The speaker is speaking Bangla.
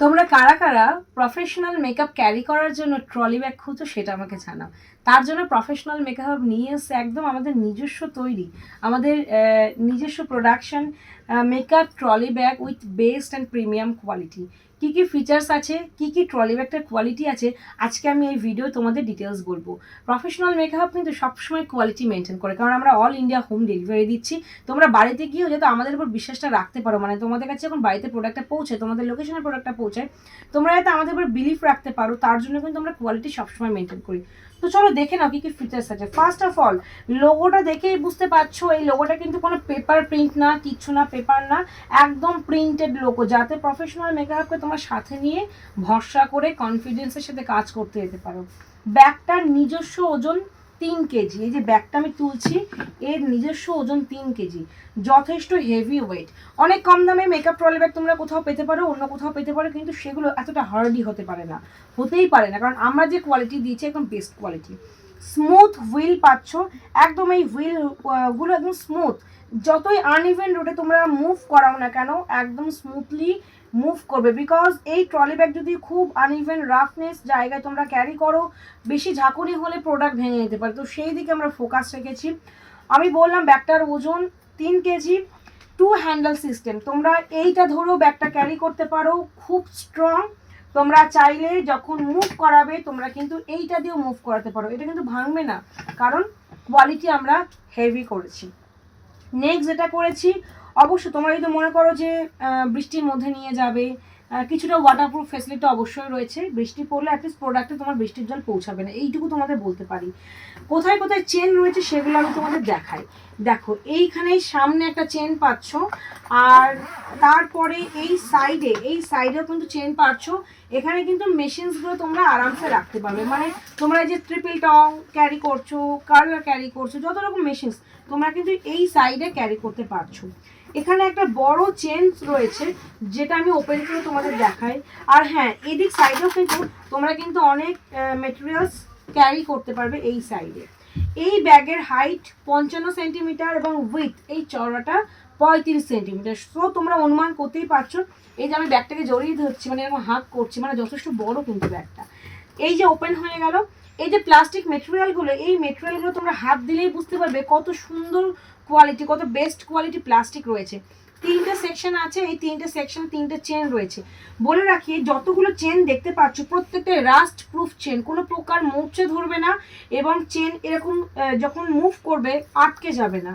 তোমরা কারা কারা প্রফেশনাল মেকআপ ক্যারি করার জন্য ট্রলি ব্যাগ খুঁজো সেটা আমাকে জানাও। তার জন্য প্রফেশনাল মেকআপ নিয়ে এসে একদম আমাদের নিজস্ব তৈরি। আমাদের নিজস্ব production makeup trolley bag with best and premium quality কী কি ফিচার্স আছে, কি কি ট্রলি ব্যাগটার কোয়ালিটি আছে, আজকে আমি এই ভিডিও তোমাদের ডিটেলস বলব। প্রফেশনাল মেকআপ কিন্তু সবসময় কোয়ালিটি মেনটেন করে, কারণ আমরা অল ইন্ডিয়া হোম ডেলিভারি দিচ্ছি। তোমরা বাড়িতে গিয়েও যেহেতু আমাদের উপর বিশ্বাসটা রাখতে পারো মানে তোমাদের কাছে যখন বাড়িতে প্রোডাক্টটা পৌঁছে তোমাদের লোকেশনের প্রোডাক্টটা পৌঁছায়, তোমরা যাতে আমাদের উপর বিলিফ রাখতে পারো, তার জন্য কিন্তু আমরা কোয়ালিটি সবসময় মেনটেন করি। তো চলো দেখে নাও কি কি ফিচার্স আছে। ফার্স্ট অফ অল লোগোটা দেখেই বুঝতে পারছ, এই লোগোটা কিন্তু কোনো পেপার প্রিন্ট না, কিচ্ছু না পেপার না, একদম প্রিন্টেড লোগো যাতে প্রফেশনাল মেকআপকে তোমার সাথে নিয়ে ভরসা করে কনফিডেন্সের সাথে কাজ করতে যেতে পারো। ব্যাগটার নিজস্ব ওজন তিন কেজি। এই যে ব্যাগটা আমি তুলছি, এর নিজস্ব ওজন তিন কেজি। যথেষ্ট হেভি ওয়েট অনেক কম দামে মেকআপ ট্রলি ব্যাগ তোমরা কোথাও পেতে পারো, অন্য কোথাও পেতে পারো, কিন্তু সেগুলো এতটা হার্ডই হতে পারে না। হতেই পারে না, কারণ আমরা যে কোয়ালিটি দিয়েছি একদম বেস্ট কোয়ালিটি স্মুথ হুইল পাচ্ছ, একদম এই হুইলগুলো একদম স্মুথ যতই আনইভেন রোডে তোমরা মুভ করাও না কেন, একদম স্মুথলি মুভ করবে বিকজ এই ট্রলি ব্যাগ যদি খুব আনইভেন রাফনেস জায়গায় তোমরা ক্যারি করো, বেশি ঝাঁকুনি হলে প্রোডাক্ট ভেঙে যেতে পারে। তো সেই দিকে আমরা ফোকাস রেখেছি। আমি বললাম ব্যাগটার ওজন তিন কেজি টু হ্যান্ডেল সিস্টেম তোমরা এইটা ধরেও ব্যাগটা ক্যারি করতে পারো, খুব স্ট্রং তোমরা চাইলে যখন মুভ করাবে, তোমরা কিন্তু এইটা দিয়েও মুভ করাতে পারো। এটা কিন্তু ভাঙবে না, কারণ কোয়ালিটি আমরা হেভি করেছি। নেক্সট যেটা করেছি অবশ্য তোমরা যদি মনে করো যে বৃষ্টির মধ্যে নিয়ে যাবে কিছুটা ওয়াটারপ্রুফ ফেসিলিটি অবশ্যই রয়েছে। বৃষ্টি পড়লে অ্যাটলিস্ট প্রোডাক্টে তোমার বৃষ্টির জল পৌঁছাবে না। এইটুকু তোমাদের বলতে পারি। কোথায় কোথায় চেন রয়েছে সেগুলো আমি তোমাদের দেখাই। দেখো এইখানে সামনে একটা চেন পাচ্ছ, আর তারপরে এই সাইডে এই সাইডেও কিন্তু চেন পাচ্ছ। এখানে কিন্তু মেশিনসগুলো তোমরা আরামসে রাখতে পারবে। মানে তোমরা যে ট্রিপল টং ক্যারি করছ কার্লার ক্যারি করছ, যত রকম মেশিনস তোমরা কিন্তু এই সাইডে ক্যারি করতে পারছ। এখানে একটা বড় চেন রয়েছে, যেটা আমি ওপেন করে তোমাদের দেখাই। আর হ্যাঁ এদিক সাইডেও কিন্তু তোমরা কিন্তু অনেক মেটেরিয়ালস ক্যারি করতে পারবে এই সাইডে এই ব্যাগের হাইট পঞ্চান্ন সেন্টিমিটার এবং উইথ এই চওড়াটা পঁয়ত্রিশ সেন্টিমিটার সো তোমরা অনুমান করতেই পারছ, এই যে আমি ব্যাগটাকে জড়িয়ে ধরছি মানে এরকম হাঁক করছি মানে যথেষ্ট বড় কিন্তু ব্যাগটা এই যে ওপেন হয়ে গেল, এই যে প্লাস্টিক মেটেরিয়ালগুলো এই মেটেরিয়ালগুলো তোমরা হাত দিলেই বুঝতে পারবে কত সুন্দর কোয়ালিটি কত বেস্ট কোয়ালিটি প্লাস্টিক রয়েছে। তিনটে সেকশন আছে, এই তিনটে সেকশন তিনটে চেন রয়েছে। বলে রাখি, যতগুলো চেন দেখতে পাচ্ছ, প্রত্যেকটা রাস্ট প্রুফ চেন কোনো প্রকার মোর্চে ধরবে না, এবং চেন এরকম যখন মুভ করবে, আটকে যাবে না।